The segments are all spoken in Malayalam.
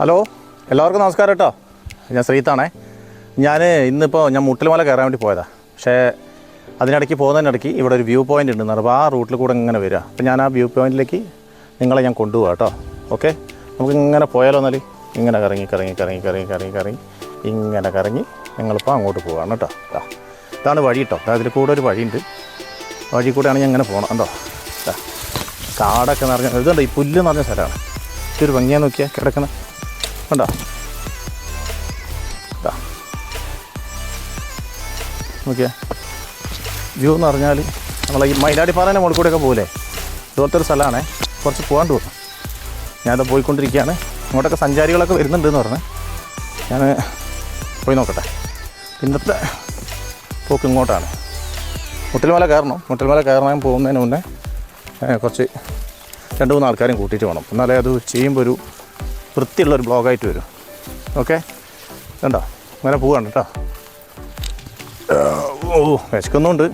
ഹലോ എല്ലാവർക്കും നമസ്കാരം കേട്ടോ ഞാൻ ശ്രീത്താണേ. ഞാൻ ഇന്നിപ്പോൾ ഞാൻ മുട്ടിൽമല കയറാൻ വേണ്ടി പോയതാണ് പക്ഷേ അതിനിടയ്ക്ക് പോകുന്നതിനിടയ്ക്ക് ഇവിടെ ഒരു വ്യൂ പോയിന്റ് ഉണ്ട് അപ്പോൾ ആ റൂട്ടിൽ കൂടെ ഇങ്ങനെ വരിക. അപ്പോൾ ഞാൻ ആ വ്യൂ പോയിന്റിലേക്ക് നിങ്ങളെ ഞാൻ കൊണ്ടുപോകാം കേട്ടോ ഓക്കെ? നമുക്ക് ഇങ്ങനെ പോയാലോ എന്നാൽ ഇങ്ങനെ കറങ്ങി കറങ്ങി കറങ്ങി കറങ്ങി കറങ്ങി കറങ്ങി. ഇങ്ങനെ കറങ്ങി നിങ്ങളിപ്പോൾ അങ്ങോട്ട് പോവാണ് കേട്ടോ ഇതാണ് വഴി കേട്ടോ അതിൽ കൂടെ ഒരു വഴിയുണ്ട്. വഴി കൂടെയാണ് ഞാൻ ഇങ്ങനെ പോകണം കേട്ടോ കാടൊക്കെ നിറഞ്ഞ ഇതുണ്ട് ഈ പുല്ല് നിറഞ്ഞ സ്ഥലമാണ്? ഇതൊരു ഭംഗിയാന്ന് നോക്കിയാൽ കിടക്കുന്ന കണ്ടോ ഇതാ നോക്കിയേ. വ്യൂ എന്ന് പറഞ്ഞാൽ നമ്മളെ ഈ മൈലാടിപ്പാറേന്റെ മുകളിൽ കൂടെയൊക്കെ പോകില്ലേ ഇതുപോലത്തെ ഒരു സ്ഥലമാണേ. കുറച്ച് പോകാണ്ട് പോകും ഞാനത് പോയിക്കൊണ്ടിരിക്കുകയാണ്. ഇങ്ങോട്ടൊക്കെ സഞ്ചാരികളൊക്കെ വരുന്നുണ്ടെന്ന് പറഞ്ഞു. ഞാൻ പോയി നോക്കട്ടെ. ഇന്നത്തെ പോക്ക് ഇങ്ങോട്ടാണ്. മുട്ടിൽമല കയറണം. മുട്ടിൽമല കയറാൻ പോകുന്നതിന് മുന്നേ കുറച്ച് രണ്ട് മൂന്ന് ആൾക്കാരും കൂട്ടിയിട്ട് വേണം. എന്നാലേ അത് ചെയ്യുമ്പോൾ ഒരു വൃത്തിയുള്ളൊരു ബ്ലോഗായിട്ട് വരും. ഓക്കെ? കണ്ടോ? അങ്ങനെ പോവാണ് കേട്ടോ. ഓ വിശക്കുന്നുണ്ട്.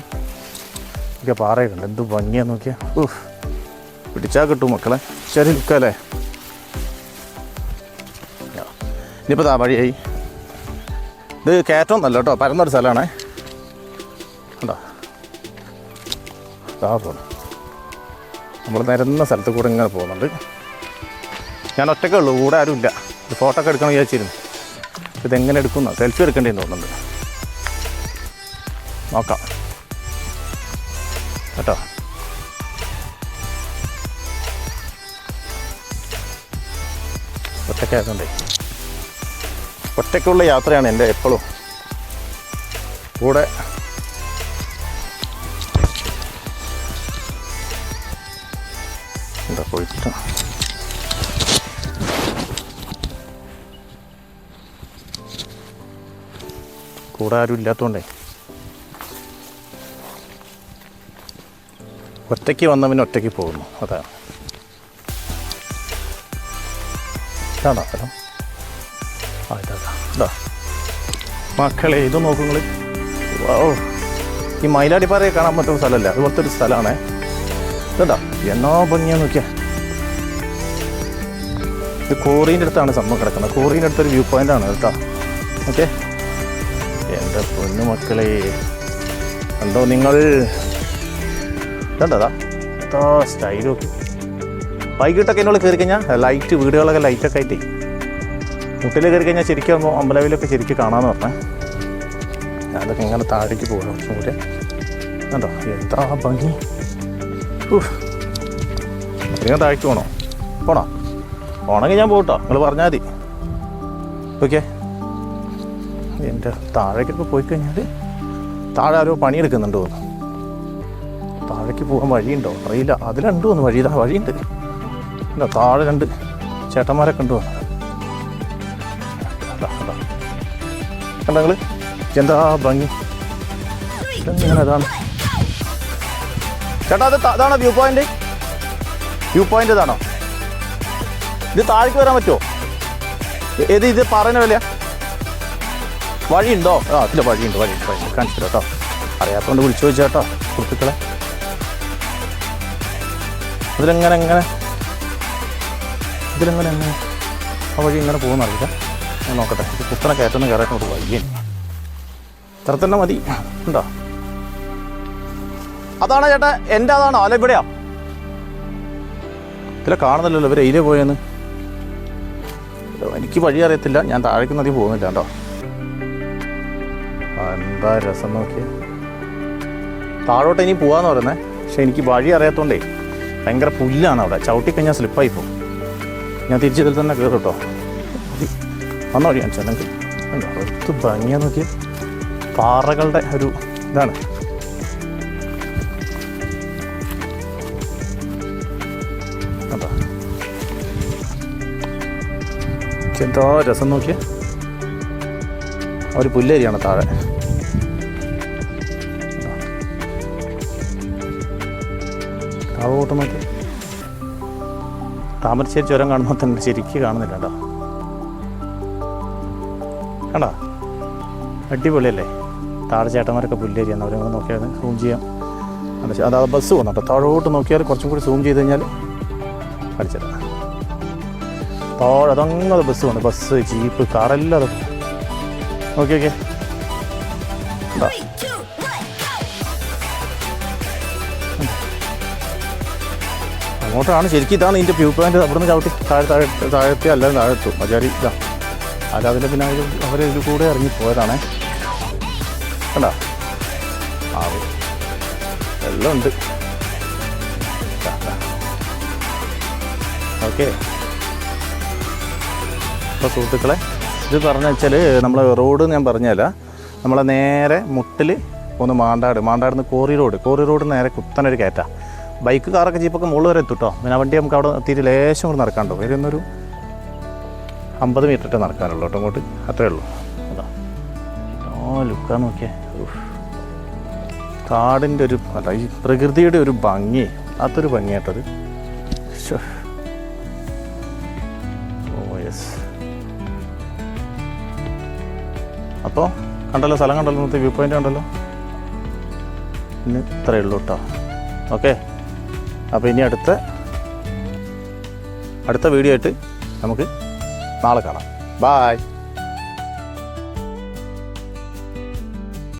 ഒക്കെ പാറയൊക്കെ എന്ത് ഭംഗിയാന്ന് നോക്കിയാൽ ഊഹ് പിടിച്ചാൽ കിട്ടും മക്കളെ. ശരി നിൽക്കല്ലേ? ഇനിയിപ്പോൾ താ വഴിയായി. ഇത് കയറ്റമൊന്നല്ല കേട്ടോ പരന്നൊരു സ്ഥലമാണേ. കണ്ടോ? താ പോകണം നമ്മൾ നിരന്ന സ്ഥലത്ത് കൂടെ ഇങ്ങനെ പോകുന്നുണ്ട്. ഞാൻ ഒറ്റക്കേ ഉള്ളൂ കൂടെ ആരുമില്ല ഒരു ഫോട്ടോ ഒക്കെ എടുക്കണം വിചാരിച്ചിരുന്നു. ഇതെങ്ങനെ എടുക്കുന്നു? സെൽഫി എടുക്കേണ്ടതെന്ന് തോന്നുന്നുണ്ട്. നോക്കാം. കേട്ടോ? ഒറ്റക്കായതുകൊണ്ടേ ഒറ്റയ്ക്കുള്ള യാത്രയാണ് എന്റെ എപ്പോഴും കൂടെ. എന്താ കൂടെ ആരും ഇല്ലാത്തതുകൊണ്ടേ ഒറ്റയ്ക്ക് വന്നവന് ഒറ്റയ്ക്ക് പോകുന്നു. അതാണ് ഇതാണോ സ്ഥലം? ആ ഇതാ ഇതാ. മക്കളെ ഇത് നോക്കുങ്ങൾ ഓ ഈ മയിലാടിപ്പാറയെ കാണാൻ പറ്റുന്ന സ്ഥലമല്ല. അതുപോലത്തെ ഒരു സ്ഥലമാണേ. ഇതാ എന്നോ ഭംഗിയാ നോക്കിയാ. ഇത് കോറീന്റെ അടുത്താണ് സംഭവം കിടക്കുന്നത്. കോറീന്റെ അടുത്തൊരു വ്യൂ പോയിന്റ് ആണ് കേട്ടോ. ഓക്കെ എന്റെ പൊന്നു മക്കളെ കണ്ടോ നിങ്ങൾ? കണ്ടതാ? എത്ര സ്റ്റൈലും വൈകിട്ടൊക്കെ എന്നോട് കയറി കഴിഞ്ഞാൽ ലൈറ്റ് വീടുകളൊക്കെ ലൈറ്റൊക്കെ ആയിട്ടേ. മുട്ടിൽ കയറി കഴിഞ്ഞാൽ ശരിക്കും അമ്പലവിലൊക്കെ ശരിക്കും കാണാമെന്ന് പറഞ്ഞേ. ഞാനൊക്കെ ഇങ്ങനെ താഴേക്ക് പോകണം കുറച്ചും കൂടെ. കണ്ടോ? എന്താ ഭംഗി. നിങ്ങൾ താഴേക്ക് പോകണോ പോണോ? പോണെങ്കിൽ ഞാൻ പോകട്ടോ നിങ്ങൾ പറഞ്ഞാൽ മതി. ഓക്കെ. എന്റെ താഴേക്കൊക്കെ പോയി കഴിഞ്ഞാൽ താഴെ ആരോ പണിയെടുക്കുന്നുണ്ട് തോന്നുന്നു. താഴേക്ക് പോകാൻ വഴിയുണ്ടോ? അറിയില്ല. അതിലുണ്ട് തോന്നുന്നു. വഴി ഇതാ വഴിയുണ്ട്. ഇല്ല താഴെ രണ്ട് ചേട്ടന്മാരൊക്കെ ഉണ്ട് തോന്നുന്നു. കണ്ടോ നിങ്ങൾ എന്താ ഭംഗി? അതാണ്? ചേട്ടാ അത് അതാണോ വ്യൂ പോയിന്റ്? വ്യൂ പോയിന്റ് ഇതാണോ? ഇത് താഴേക്ക് വരാൻ പറ്റുമോ? ഏത് ഇത് പറയുന്ന വിലയാ വഴിയുണ്ടോ? ആ ഇല്ല വഴിയുണ്ട് വഴിയുണ്ട് വഴിയുണ്ട്. കാണിച്ചു കേട്ടോ. അറിയാത്തതുകൊണ്ട് വിളിച്ചു ചോദിച്ചാ കേട്ടോ സുഹൃത്തുക്കളെ. ഇതിലെങ്ങനെ എങ്ങനെ? ഇതിലെങ്ങനെ എങ്ങനെ? ആ വഴി ഇങ്ങനെ പോകുന്നറിയില്ല ഞാൻ നോക്കട്ടെ. ഇത് കുത്തനെ കയറ്റുന്ന കയറാൻ ഒരു വയ്യൻ ഇത്ര തന്നെ മതി. ഉണ്ടോ? അതാണോ ചേട്ടാ? എന്റെ അതാണോ? അല്ല ഇവിടെയാ. ഇതിലെ കാണുന്നില്ലല്ലോ ഇവരെ ഇതിലെ പോയെന്ന്. എനിക്ക് വഴി അറിയത്തില്ല. ഞാൻ താഴേക്ക് നദി പോകുന്നില്ല കേട്ടോ. എന്താ രസം നോക്കി താഴോട്ട് ഇനി പോവാന്ന് പറയുന്നത് പക്ഷെ എനിക്ക് വഴി അറിയാത്തോണ്ടേ ഭയങ്കര പുല്ലാണ് അവിടെ. ചവിട്ടിക്കഴിഞ്ഞാൽ സ്ലിപ്പായി പോകും. ഞാൻ തിരിച്ചതിൽ തന്നെ കയറും കേട്ടോ. വന്നോ വഴി. കാണിച്ചാൽ കണ്ടോ ഒത്ത് ഭംഗിയാ നോക്കി പാറകളുടെ ഒരു ഇതാണ്. എന്തോ രസം നോക്കിയ? ഒരു പുല്ലേരിയാണ് താഴെ. താഴോട്ട് നോക്കി താമരശ്ശേരി ചുരം കാണുമ്പോൾ തന്നെ ശരിക്ക് കാണുന്നില്ല കേട്ടോ. കണ്ടോ? അടിപൊളിയല്ലേ? താഴെ ചേട്ടന്മാരൊക്കെ പുല്ലേരി എന്ന് അവരെ നോക്കിയാൽ സൂം ചെയ്യാം. അത് ബസ് പോകുന്നുണ്ടോ താഴോട്ട് നോക്കിയാൽ കുറച്ചും കൂടി സൂം ചെയ്ത് കഴിഞ്ഞാൽ അടിച്ചിട്ട് താഴെ അതങ്ങനെ ബസ് വന്നു. ബസ് ജീപ്പ് കാറെല്ലാം അതൊക്കെ ഓക്കെ ഓക്കെ അങ്ങോട്ടാണ്. ശരിക്കും ഇതാണ് ഇതിന്റെ വ്യൂ പോയിന്റ് അവിടെ നിന്ന് ചവിട്ടി താഴെ താഴെ താഴത്തെ അല്ല താഴെത്തു. മജാരി ഇതാ. അത് അതിന്റെ പിന്നെ അവർ ഇതിൽ കൂടെ ഇറങ്ങി പോയതാണ്. കണ്ട? ആ എല്ലാം ഉണ്ട്. ഓക്കെ. അപ്പോൾ സുഹൃത്തുക്കളെ ഇത് പറഞ്ഞു വെച്ചാൽ നമ്മൾ റോഡ് ഞാൻ പറഞ്ഞല്ല നമ്മളെ നേരെ മുട്ടിൽ ഒന്ന് മാണ്ടാട്. മാണ്ടാടുന്ന് കോറി റോഡ് കോറി റോഡ് നേരെ കുത്തനൊരു കയറ്റാ. ബൈക്ക് കാറൊക്കെ ജീപ്പൊക്കെ മുകളിൽ വരെ എത്തും കേട്ടോ പിന്നെ വണ്ടി നമുക്ക് അവിടെ തീരെ ലേശം കൂടെ നടക്കാണ്ടോ വരുന്നൊരു അമ്പത് മീറ്റർ നടക്കാനുള്ളൂ കേട്ടോ അങ്ങോട്ട്. അത്രേ ഉള്ളൂ. അതാ. ഓ ലുക്കാ നോക്കിയേ. കാടിന്റെ ഒരു അല്ല ഈ പ്രകൃതിയുടെ ഒരു ഭംഗി. അതൊരു ഭംഗിയായിട്ടത്. ഓ യെസ് അപ്പോൾ കണ്ടല്ലോ സ്ഥലം കണ്ടല്ലോ ഇന്നത്തെ വ്യൂ പോയിന്റ് കണ്ടല്ലോ. ഇന്ന് ഇത്രയേ ഉള്ളൂ കേട്ടോ ഓക്കെ അപ്പോൾ ഇനി അടുത്ത അടുത്ത വീഡിയോ ആയിട്ട് നമുക്ക് നാളെ കാണാം. ബായ്